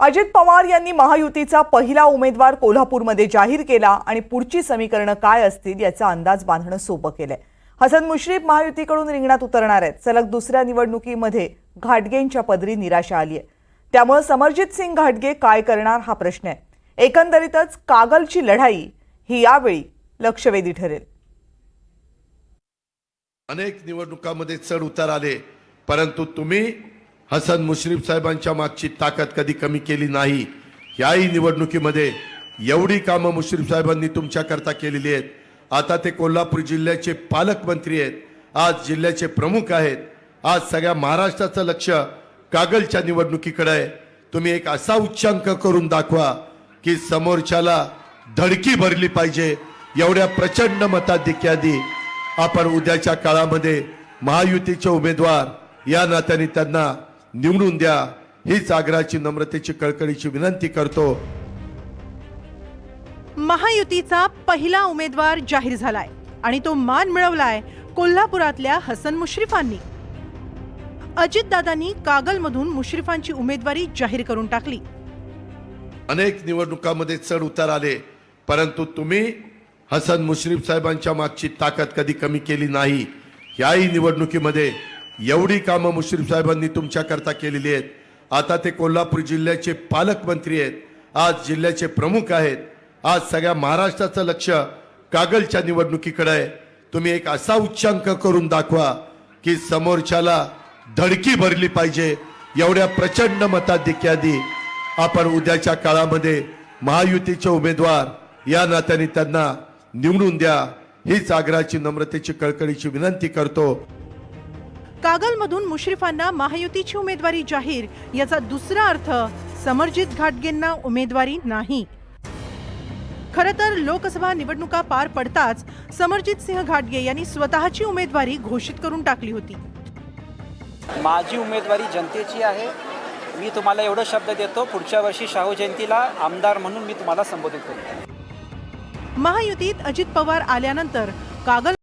अजित पवार यांनी महायुतीचा पहिला उमेदवार कोल्हापूरमध्ये जाहीर केला आणि पुढची समीकरणं काय असतील याचा अंदाज बांधणं सोपं केलंय. हसन मुश्रीफ महायुतीकडून रिंगणात उतरणार आहेत. सलग दुसऱ्या निवडणुकीमध्ये घाटगेंच्या पदरी निराशा आली आहे त्यामुळे समरजित सिंग घाटगे काय करणार हा प्रश्न आहे. एकंदरीतच कागलची लढाई ही यावेळी लक्षवेधी ठरेल. अनेक निवडणुकामध्ये चढ उतार आले परंतु तुम्ही हसन मुश्रीफ साहेबांच्या मागची ताकद कधी कमी केली नाही. याही निवडणुकीमध्ये एवढी कामं मुश्रीफ साहेबांनी तुमच्याकरता केलेली आहेत. आता ते कोल्हापूर जिल्ह्याचे पालकमंत्री आहेत. आज जिल्ह्याचे प्रमुख आहेत. आज सगळ्या महाराष्ट्राचं लक्ष कागलच्या निवडणुकीकडे आहे. तुम्ही एक असा उच्चांक करून दाखवा की समोरच्याला धडकी भरली पाहिजे. एवढ्या प्रचंड मताधिक्यादी आपण उद्याच्या काळामध्ये महायुतीचे उमेदवार या नात्याने त्यांना निवडून द्या. हीच आग्रहाची नम्रतेची कळकळीची विनंती करतो. महायुतीचा पहिला उमेदवार जाहीर झालाय आणि तो मान मिळवलाय कोल्हापुरातल्या हसन मुश्रीफांनी. अजितदादांनी कागलमधून मुश्रीफांची उमेदवारी जाहीर करून टाकली. अनेक निवडणुकामध्ये चढ उतार आले परंतु तुम्ही हसन मुश्रीफ साहेबांच्या मागची ताकद कधी कमी केली नाही. याही निवडणुकीमध्ये एवढी कामं मुश्रीफ साहेबांनी तुमच्याकरता केलेली आहेत. आता ते कोल्हापूर जिल्ह्याचे पालकमंत्री आहेत. आज जिल्ह्याचे प्रमुख आहेत. आज सगळ्या महाराष्ट्राचं लक्ष कागलच्या निवडणुकीकडे आहे. तुम्ही एक असा उच्चांक करून दाखवा की समोरच्याला धडकी भरली पाहिजे. एवढ्या प्रचंड मताधिक्यादी आपण उद्याच्या काळामध्ये महायुतीचे उमेदवार या नात्याने त्यांना निवडून द्या. हीच आग्रहाची नम्रतेची कळकळीची विनंती करतो. कागलमधून मुश्रीफांना महायुतीची उमेदवारी जाहीर. याचा दुसरा अर्थ समरजित घाटगेंना उमेदवारी नाही. खर तर लोकसभा निवडणुका पार पडताच समरजित सिंह घाटगे यांनी स्वतःची उमेदवारी घोषित करून टाकली होती. माझी उमेदवारी जनतेची आहे. मी तुम्हाला एवढं शब्द देतो पुढच्या वर्षी शाहू जयंतीला आमदार म्हणून मी तुम्हाला संबोधित करतो महायुतीत अजित पवार आल्यानंतर कागल